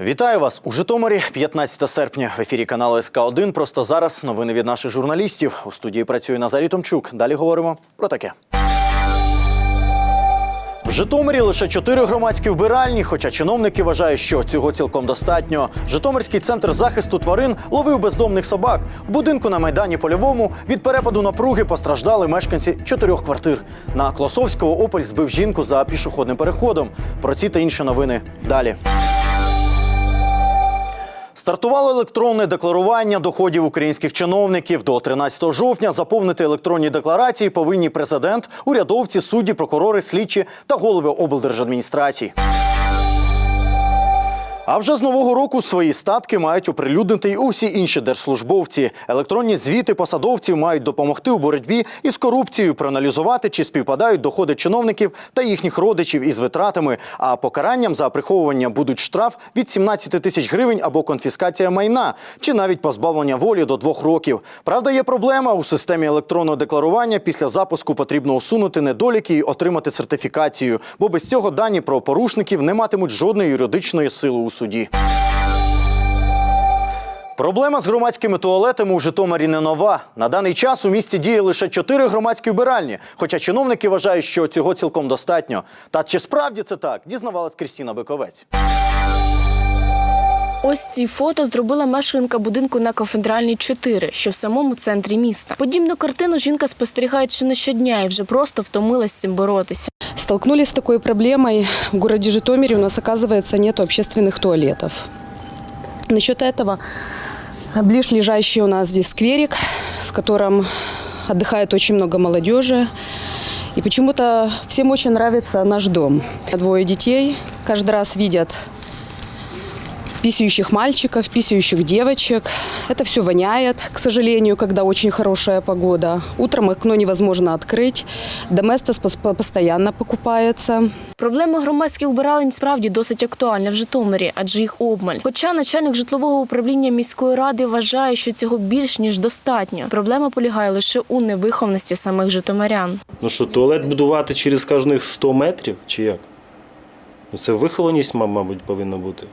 Вітаю вас у Житомирі. 15 серпня в ефірі каналу СК 1 Просто зараз новини від наших журналістів. У студії працює Назарій Томчук. Далі говоримо про таке. В Житомирі лише чотири громадські вбиральні, хоча чиновники вважають, що цього цілком достатньо. Житомирський центр захисту тварин ловив бездомних собак. В будинку на майдані Польовому від перепаду напруги постраждали мешканці чотирьох квартир. На Клосовського Опель збив жінку за пішохідним переходом. Про ці та інші новини далі. Стартувало електронне декларування доходів українських чиновників. До 13 жовтня заповнити електронні декларації повинні президент, урядовці, судді, прокурори, слідчі та голови облдержадміністрацій. А вже з нового року свої статки мають оприлюднити й усі інші держслужбовці. Електронні звіти посадовців мають допомогти у боротьбі із корупцією, проаналізувати, чи співпадають доходи чиновників та їхніх родичів із витратами. А покаранням за приховування будуть штраф від 17 тисяч гривень або конфіскація майна, чи навіть позбавлення волі до двох років. Правда, є проблема у системі електронного декларування. Після запуску потрібно усунути недоліки і отримати сертифікацію, бо без цього дані про порушників не матимуть жодної юридичної сили у суді. Проблема з громадськими туалетами у Житомирі не нова. На даний час у місті діє лише чотири громадські вбиральні, хоча чиновники вважають, що цього цілком достатньо. Та чи справді це так, дізнавалась Крістіна Биковець. Ось ці фото зробила мешканка будинку на Кафедральній 4, що в самому центрі міста. Подібну картину жінка спостерігає чи не щодня і вже просто втомилась з цим боротися. Столкнулись с такой проблемой. В городе Житомире у нас, оказывается, нет общественных туалетов. Насчет этого, ближайший у нас здесь скверик, в котором отдыхает очень много молодежи. И почему-то всем очень нравится наш дом. Двое детей каждый раз видят писающих мальчиков, писающих девочек. Это все воняет, к сожалению, когда очень хорошая погода. Утром окно невозможно открыть. Доместос пос- постоянно покупается. Проблема громадських вбиралень справді досить актуальна в Житомирі, адже їх обмаль. Хоча начальник житлового управління міської ради вважає, що цього більш ніж достатньо. Проблема полягає лише у невиховності самих житомирян. Ну що, туалет будувати через кожних 100 метрів чи як? Ну це вихованість, мабуть, повинна бути.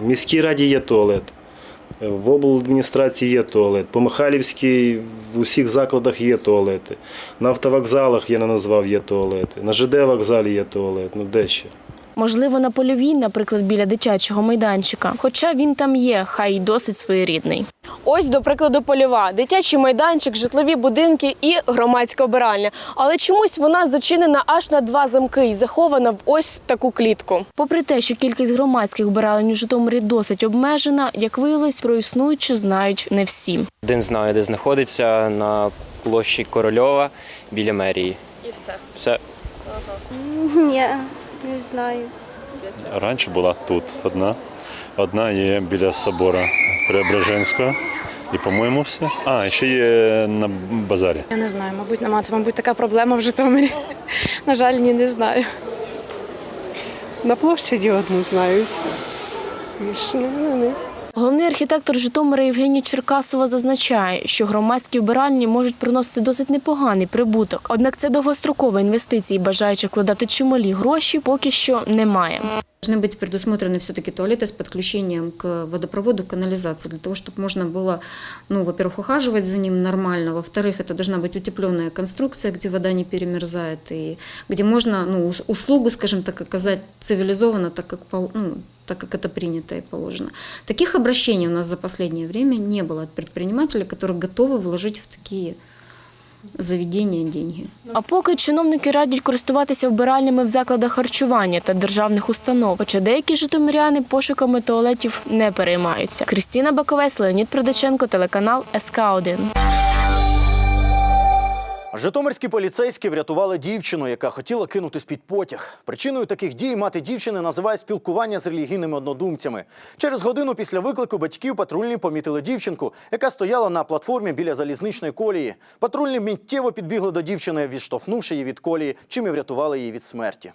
В міській раді є туалет. В обладміністрації є туалет. По Михайлівській в усіх закладах є туалети. На автовокзалах я не назвав є туалети. На ЖД вокзалі є туалет. Ну де ще? Можливо, на польовій, наприклад, біля дитячого майданчика. Хоча він там є, хай й досить своєрідний. Ось, до прикладу, польова, дитячий майданчик, житлові будинки і громадська обиральня. Але чомусь вона зачинена аж на два замки і захована в ось таку клітку. Попри те, що кількість громадських вбиралень у Житомирі досить обмежена, як виявилось, про існуючі знають не всі. Один знаю, де знаходиться на площі Корольова біля мерії. І все. Все. Ні, не знаю. Раніше була тут одна. Одна є біля собора Преображенського. І, по-моєму, все. А, ще є на базарі. Я не знаю, мабуть, нема. Це, мабуть, така проблема в Житомирі. На жаль, ні, не знаю. На площаді одну знаю. Більше не Головний архітектор Житомира Євгеній Черкасова зазначає, що громадські вбиральні можуть приносити досить непоганий прибуток. Однак це довгострокова інвестиція, і бажаючих вкладати чималі гроші поки що немає. Должны быть предусмотрены все-таки туалеты с подключением к водопроводу, канализации, для того, чтобы можно было, ну, во-первых, ухаживать за ним нормально, во-вторых, это должна быть утепленная конструкция, где вода не перемерзает, и где можно, ну, ус- услугу, скажем так, оказать цивилизованно, так как, пол- ну, так как это принято и положено. Таких обращений у нас за последнее время не было от предпринимателей, которые готовы вложить в такие заведения деньги. А поки чиновники радять користуватися вбиральнями в закладах харчування та державних установ, хоча деякі житомиряни пошуками туалетів не переймаються. Крістіна Баковець, Леонід Продаченко, телеканал СК 1 Житомирські поліцейські врятували дівчину, яка хотіла кинутись під потяг. Причиною таких дій мати дівчини називає спілкування з релігійними однодумцями. Через годину після виклику батьків патрульні помітили дівчинку, яка стояла на платформі біля залізничної колії. Патрульні миттєво підбігли до дівчини, відштовхнувши її від колії, чим і врятували її від смерті.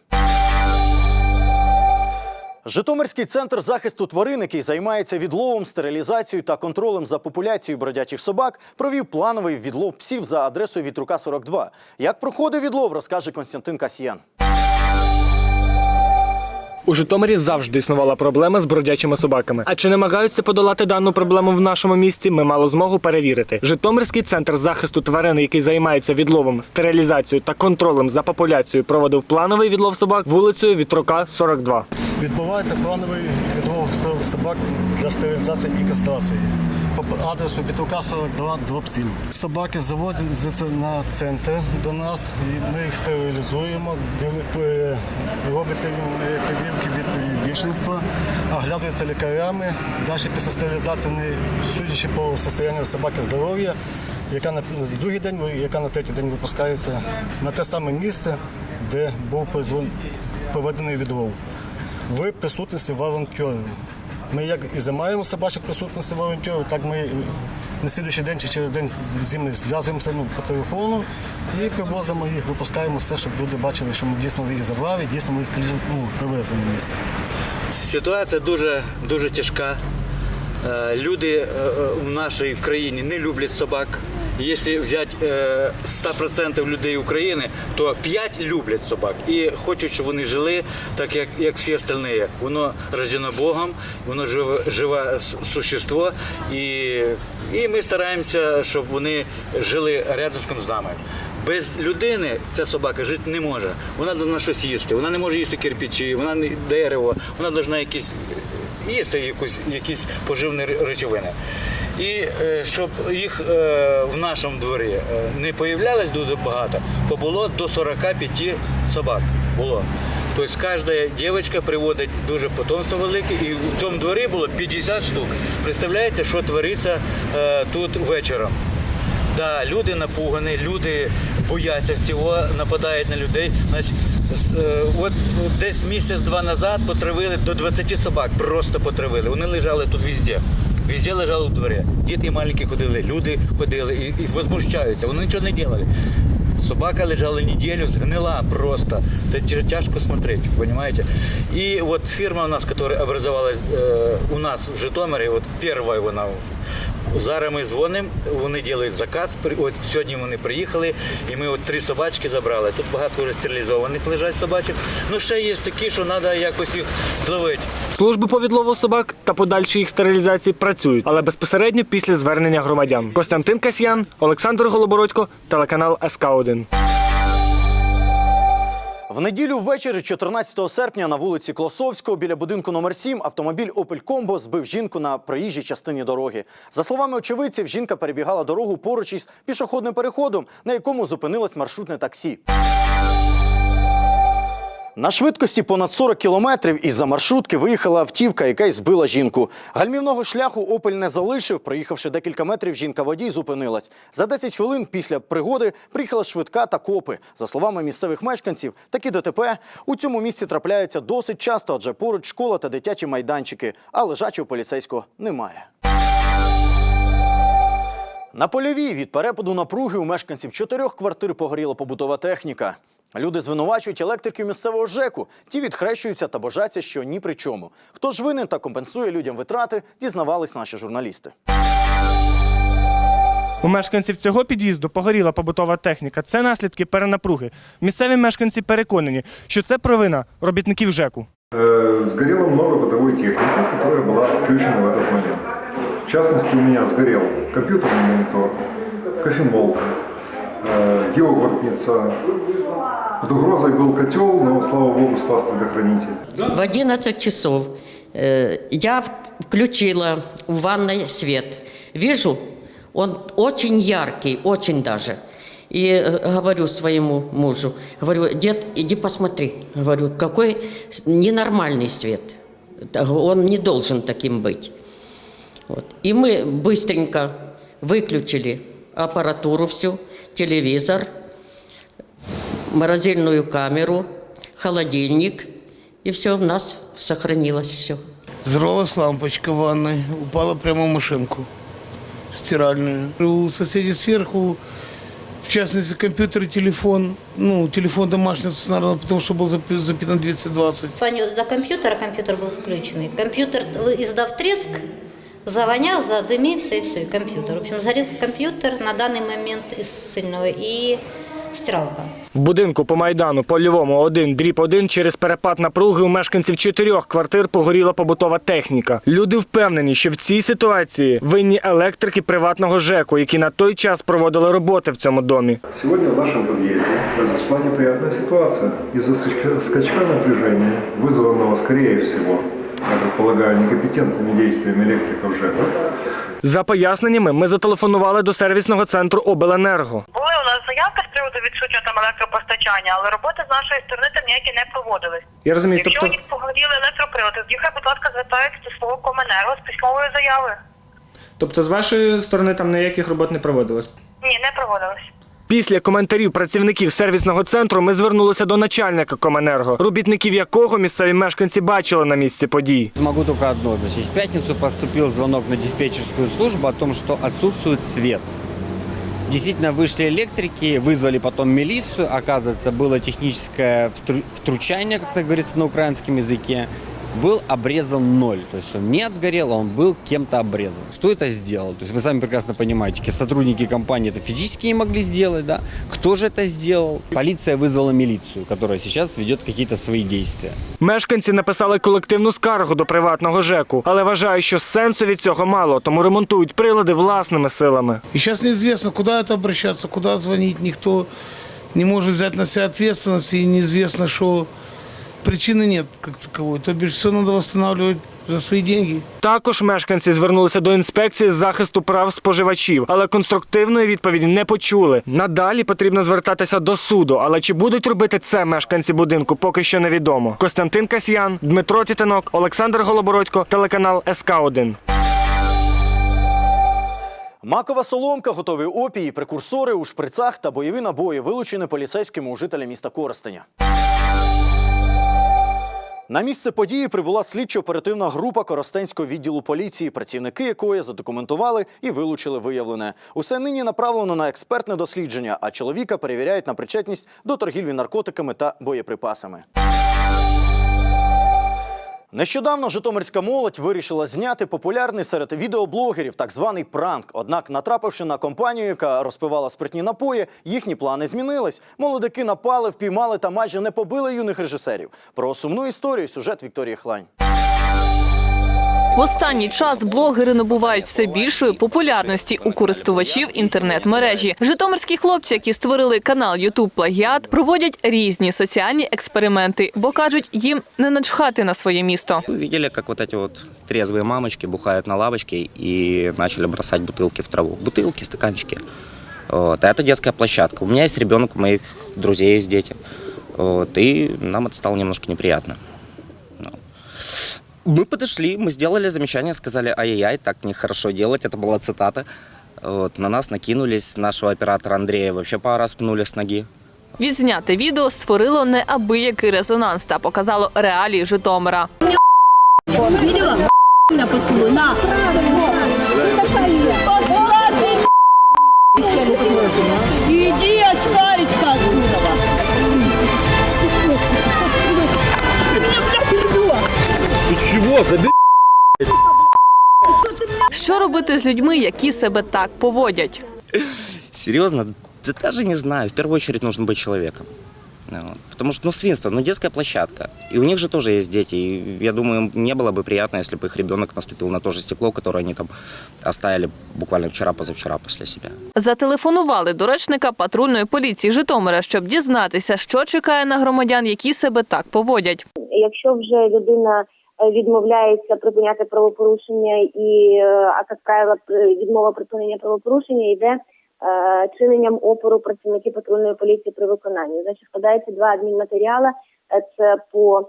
Житомирський центр захисту тварин, який займається відловом, стерилізацією та контролем за популяцією бродячих собак, провів плановий відлов псів за адресою Вітрука 42. Як проходив відлов, розкаже Константин Касьян. У Житомирі завжди існувала проблема з бродячими собаками. А чи намагаються подолати дану проблему в нашому місті? Ми мало змогу перевірити. Житомирський центр захисту тварин, який займається відловом, стерилізацією та контролем за популяцією, проводив плановий відлов собак вулицею Вітрока 42. Відбувається плановий відлов собак для стерилізації і кастрації. По адресу Петрука 42 дроб 7. Собаки заводяться на центр до нас, і ми їх стерилізуємо, е, робиться їм е, від більшинства, оглядаються лікарями. Далі після стерилізації вони, судячи по стані собаки здоров'я, яка на другий день, яка на третій день випускається на те саме місце, де був проведений відлов в присутності волонтерів. Ми як і займаємо собачок присутності волонтерів, так ми на слідуючий день чи через день з ними зв'язуємося ну, по телефону і привозимо їх, випускаємо все, щоб люди бачили, що ми дійсно їх забрали, дійсно ми їх ну, привезли на місце. Ситуація дуже, дуже тяжка. Е, Люди е, е, в нашій країні не люблять собак. Якщо взяти е, 100% людей України, то 5 люблять собак і хочуть, щоб вони жили так, як, як всі остальні. Воно рождено Богом, воно живе, живе существо, і, і ми стараємося, щоб вони жили рядом з нами. Без людини ця собака жити не може. Вона повинна щось їсти. Вона не може їсти кирпичі, вона не дерево, вона повинна якісь їсти якусь, якісь поживні речовини. І е, щоб їх е, в нашому дворі е, не появлялось дуже багато, бо було до 45 собак. Було. Тобто кожна дівчинка приводить дуже потомство велике, і в цьому дворі було 50 штук. Представляєте, що твориться тут вечором? Да, люди напугані, люди бояться всього, нападають на людей. Значить, от десь місяць-два назад потравили до 20 собак, просто потравили. Вони лежали тут везде. Везде лежали в дворі. Діти маленькі ходили, люди ходили і, і возмущаються. Вони нічого не робили. Собака лежала неділю, згнила просто. Це тяжко смотреть, понимаете? И вот фирма у нас, которая образовалась э, у нас в Житомирі, от перша вона Зараз ми дзвонимо, вони роблять заказ. От сьогодні вони приїхали, і ми от три собачки забрали. Тут багато стерилізованих лежать собачок. Ну ще є такі, що треба якось їх зловити. Служби по відлову собак та подальшій їх стерилізації працюють, але безпосередньо після звернення громадян. Костянтин Касьян, Олександр Голобородько, телеканал СК 1 В неділю ввечері, 14 серпня, на вулиці Клосовського біля будинку номер 7 автомобіль Опель Комбо збив жінку на проїжджій частині дороги. За словами очевидців, жінка перебігала дорогу поруч із пішохідним переходом, на якому зупинилось маршрутне таксі. На швидкості понад 40 кілометрів із-за маршрутки виїхала автівка, яка й збила жінку. Гальмівного шляху Опель не залишив. Проїхавши декілька метрів, жінка-водій зупинилась. За 10 хвилин після пригоди приїхала швидка та копи. За словами місцевих мешканців, такі ДТП у цьому місці трапляються досить часто, адже поруч школа та дитячі майданчики, а лежачого поліцейського немає. На польовій від перепаду напруги у мешканців чотирьох квартир погоріла побутова техніка. Люди звинувачують електриків місцевого ЖЕКу. Ті відхрещуються та божаться, що ні при чому. Хто ж винен та компенсує людям витрати, дізнавались наші журналісти. У мешканців цього під'їзду погоріла побутова техніка. Це наслідки перенапруги. Місцеві мешканці переконані, що це провина робітників ЖЕКу. Э, Сгорело много бытовой техники, которая была включена в этот момент. В частности, у меня сгорел компьютерный монитор, кофемолка, э, йогуртница. Под угрозой был котел, но, слава богу, спас предохранитель. В 11 часов я включила в ванной свет. Вижу, он очень яркий, очень даже. И э, говорю своему мужу, говорю, дед, иди посмотри. Говорю, какой ненормальный свет. Он не должен таким быть. Вот. И мы быстренько выключили аппаратуру всю, телевизор, морозильную камеру, холодильник, и все у нас сохранилось все. Взорвалась лампочка в ванной, упала прямо в машинку стиральную. У соседей сверху, в частности, компьютер и телефон. Ну, телефон домашний стационарный, потому что был запи- запитан 220. Звоню до компьютера, компьютер был включенный. Компьютер, издав треск, завонял, задымился и все, и компьютер. В общем, сгорел компьютер на данный момент из сильного. И стиралка. В будинку по Майдану Польовому 1, дріб 1 через перепад напруги у мешканців чотирьох квартир погоріла побутова техніка. Люди впевнені, що в цій ситуації винні електрики приватного ЖЕКу, які на той час проводили роботи в цьому домі. Сегодня в нашем подъезде произошла неприятная ситуация. Из-за скачка- скачка напряжения, вызванного, скорее всего, я так полагаю, некомпетентными действиями электриков ЖЭКа, За поясненнями, ми зателефонували до сервісного центру Обленерго. Були у нас заявки з приводу відсутнього там електропостачання, але роботи з нашої сторони там ніякі не проводились. Я розумію, Якщо тобто у них погоріли електроприлади, тоді хай, будь ласка, звертаються до свого коменерго з письмовою заявою. Тобто з вашої сторони там ніяких робот не проводилось? Ні, не проводились. Після коментарів працівників сервісного центру ми звернулися до начальника Коменерго, робітників якого місцеві мешканці бачили на місці подій. Могу только одно. Значит, в пятницу поступил звонок на диспетчерскую службу о том, что отсутствует свет. Действительно, вышли электрики, вызвали потом милицию. Оказывается, было техническое втру- втручание, как это говорится на украинском языке. Был обрезан ноль. То есть он не отгорел, а он был кем-то обрезан. Кто это сделал? То есть вы сами прекрасно понимаете, какие сотрудники компании это физически не могли сделать, да? Кто же это сделал? Полиция вызвала милицию, которая сейчас ведет какие-то свои действия. Мешканці написали колективну скаргу до приватного ЖЕКу, але вважають, що сенсу від цього мало, тому ремонтують прилади власними силами. И сейчас неизвестно, куда это обращаться, куда звонить. Никто не может взять на себя ответственность, и неизвестно, что причины нет как таковой. То бишь все надо восстанавливать за свои деньги. Також мешканці звернулися до інспекції з захисту прав споживачів, але конструктивної відповіді не почули. Надалі потрібно звертатися до суду. Але чи будуть робити це мешканці будинку, поки що невідомо. Костянтин Касьян, Дмитро Тітинок, Олександр Голобородько, телеканал СК 1 Макова соломка, готові опії, прекурсори у шприцах та бойові набої вилучені поліцейськими у жителя міста Коростеня. На місце події прибула слідчо-оперативна група Коростенського відділу поліції, працівники якої задокументували і вилучили виявлене. Усе нині направлено на експертне дослідження, а чоловіка перевіряють на причетність до торгівлі наркотиками та боєприпасами. Нещодавно житомирська молодь вирішила зняти популярний серед відеоблогерів так званий пранк. Однак, натрапивши на компанію, яка розпивала спиртні напої, їхні плани змінились. Молодики напали, впіймали та майже не побили юних режисерів. Про сумну історію сюжет Вікторії Хлань. В останній час блогери набувають все більшої популярності у користувачів інтернет-мережі. Житомирські хлопці, які створили канал YouTube Плагіат, проводять різні соціальні експерименти, бо кажуть, їм не начхати на своє місто. Вы видели, как вот эти вот трезвые мамочки бухают на лавочке и начали бросать бутылки в траву. Бутылки, стаканчики. Вот. А это детская площадка. У меня есть ребенок, у моих друзей есть дети. Вот. И нам это стало немножко неприятно. Ну. Мы подошли, мы сделали замечание, сказали, ай-яй-яй, так нехорошо делать. Это была цитата. Вот. На нас накинулись, нашего оператора Андрея вообще пару раз пнули с ноги. Відзняте відео створило неабиякий резонанс та показало реалії Житомира. Иди, Що робити з людьми, які себе так поводять? Серьезно? Да даже не знаю. В первую очередь нужно быть человеком. Вот. Потому что, ну, свинство, ну, детская площадка. И у них же тоже есть дети. И я думаю, им не было бы приятно, если бы их ребенок наступил на то же стекло, которое они там оставили буквально вчера-позавчера после себя. Зателефонували до речника патрульної поліції Житомира, щоб дізнатися, що чекає на громадян, які себе так поводять. Якщо вже людина е, відмовляється припиняти правопорушення і, е, а як правило, відмова припинення правопорушення йде е, чиненням опору працівників патрульної поліції при виконанні. Значить, складається два адмінматеріали. Е, Це по е,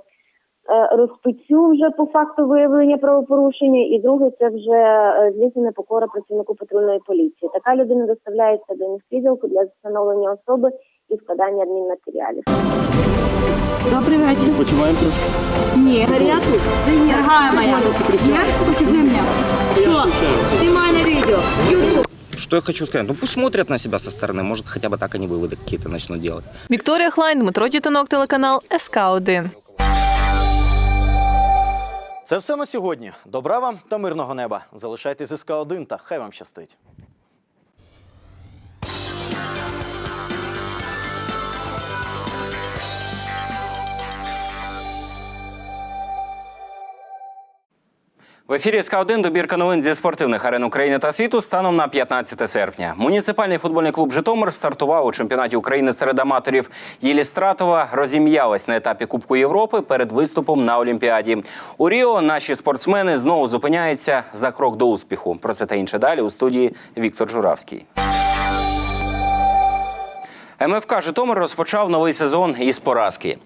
розпиттю вже по факту виявлення правопорушення, і другий це вже е, злісна непокора працівнику патрульної поліції. Така людина доставляється до міськвідділку для встановлення особи і складання адмінматеріалів. Добрий вечір. Почуваємо трошки. Ні, горяту? Дорогая моя, я покажи мне. Все, снимай на видео. Ютуб. Что я хочу сказать? Ну, пусть смотрят на себя со стороны. Может, хотя бы так они выводы какие-то начнут делать. Вікторія Хлайн, Дмитро Тітинок, телеканал СК 1 це все на сьогодні. Добра вам та мирного неба. Залишайтесь СК 1 та хай вам щастить. В ефірі СК 1 добірка новин зі спортивних арен України та світу станом на 15 серпня. Муніципальний футбольний клуб Житомир стартував у чемпіонаті України серед аматорів. Єлістратова розім'ялась на етапі Кубку Європи перед виступом на Олімпіаді. У Ріо наші спортсмени знову зупиняються за крок до успіху. Про це та інше далі у студії Віктор Журавський. МФК Житомир розпочав новий сезон із поразки.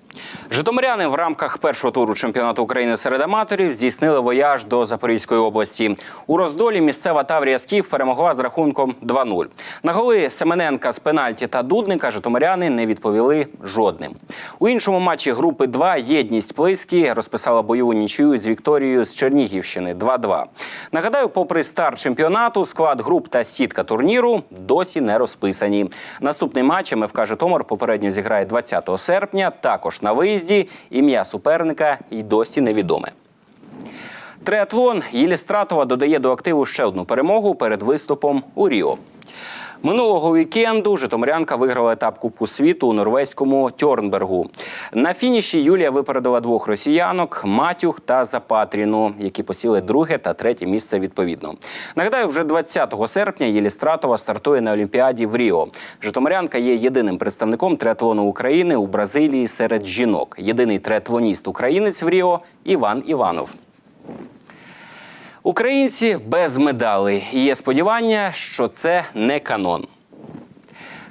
Житомиряни в рамках першого туру чемпіонату України серед аматорів здійснили вояж до Запорізької області. У роздолі місцева Таврія Скіф перемогла з рахунком 2-0. На голи Семененка з пенальті та Дудника житомиряни не відповіли жодним. У іншому матчі групи 2 єдність Плиські розписала бойову нічию з Вікторією з Чернігівщини 2-2. Нагадаю, попри старт чемпіонату, склад груп та сітка турніру досі не розписані. Наступний матч МФК Житомир попередньо зіграє 20 серпня. Також на виїзді ім'я суперника й досі невідоме. Триатлон Єлістратова додає до активу ще одну перемогу перед виступом у Ріо. Минулого вікенду Житомирянка виграла етап Кубку світу у норвезькому Тьорнбергу. На фініші Юлія випередила двох росіянок Матюх та Запатріну, які посіли друге та третє місце відповідно. Нагадаю, вже 20 серпня Єлістратова стартує на Олімпіаді в Ріо. Житомирянка є єдиним представником триатлону України у Бразилії серед жінок. Єдиний триатлоніст українець в Ріо Іван Іванов. Українці без медалей. Є сподівання, що це не канон.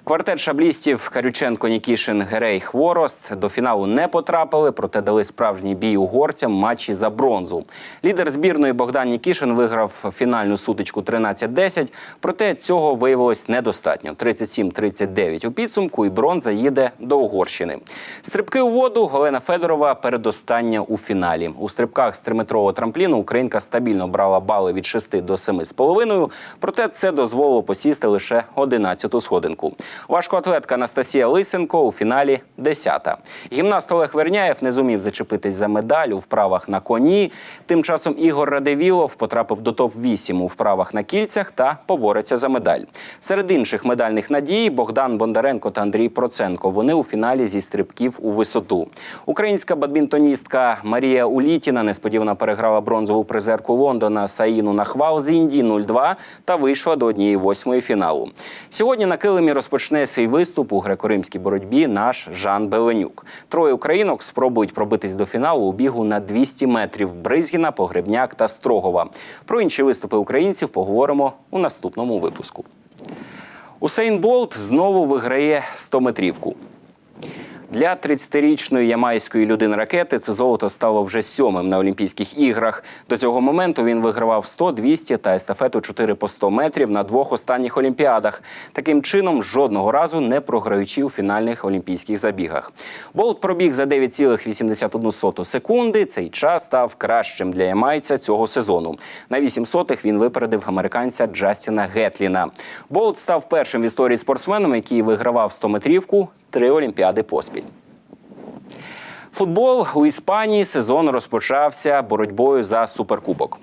Квартет шаблістів Карюченко, Нікішин, Герей, Хворост до фіналу не потрапили, проте дали справжній бій угорцям матчі за бронзу. Лідер збірної Богдан Нікішин виграв фінальну сутичку 13-10, проте цього виявилось недостатньо. 37-39 у підсумку, і бронза їде до Угорщини. Стрибки у воду Галина Федорова передостання у фіналі. У стрибках з триметрового трампліну Українка стабільно брала бали від 6 до 7,5, проте це дозволило посісти лише 11-ту сходинку. Важкоатлетка Анастасія Лисенко у фіналі 10-та. Гімнаст Олег Верняєв не зумів зачепитись за медаль у вправах на коні. Тим часом Ігор Радивілов потрапив до топ-8 у вправах на кільцях та побореться за медаль. Серед інших медальних надій Богдан Бондаренко та Андрій Проценко. Вони у фіналі зі стрибків у висоту. Українська бадмінтоністка Марія Улітіна несподівано переграла бронзову призерку Лондона Саїну Нахвал з Індії 0-2 та вийшла до однієї восьмої фіналу. Сьогодні на килимі розпочне свій виступ у греко-римській боротьбі наш Жан Беленюк. Троє українок спробують пробитись до фіналу у бігу на 200 метрів Бризгіна, Погребняк та Строгова. Про інші виступи українців поговоримо у наступному випуску. Усейн Болт знову виграє 100-метрівку. Для 30-річної ямайської людини ракети це золото стало вже сьомим на Олімпійських іграх. До цього моменту він вигравав 100, 200 та естафету 4 по 100 метрів на двох останніх олімпіадах. Таким чином, жодного разу не програючи у фінальних олімпійських забігах. Болт пробіг за 9,81 секунди. Цей час став кращим для ямайця цього сезону. На 8 сотих він випередив американця Джастіна Гетліна. Болт став першим в історії спортсменом, який вигравав 100-метрівку три олімпіади поспіль. Футбол у Іспанії сезон розпочався боротьбою за суперкубок.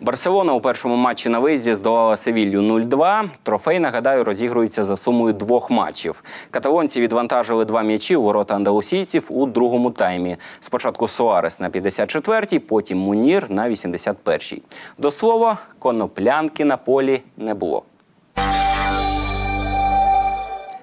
Барселона у першому матчі на виїзді здолала Севілью 0-2. Трофей, нагадаю, розігрується за сумою двох матчів. Каталонці відвантажили два м'ячі у ворота андалусійців у другому таймі. Спочатку Суарес на 54-й, потім Мунір на 81-й. До слова, коноплянки на полі не було.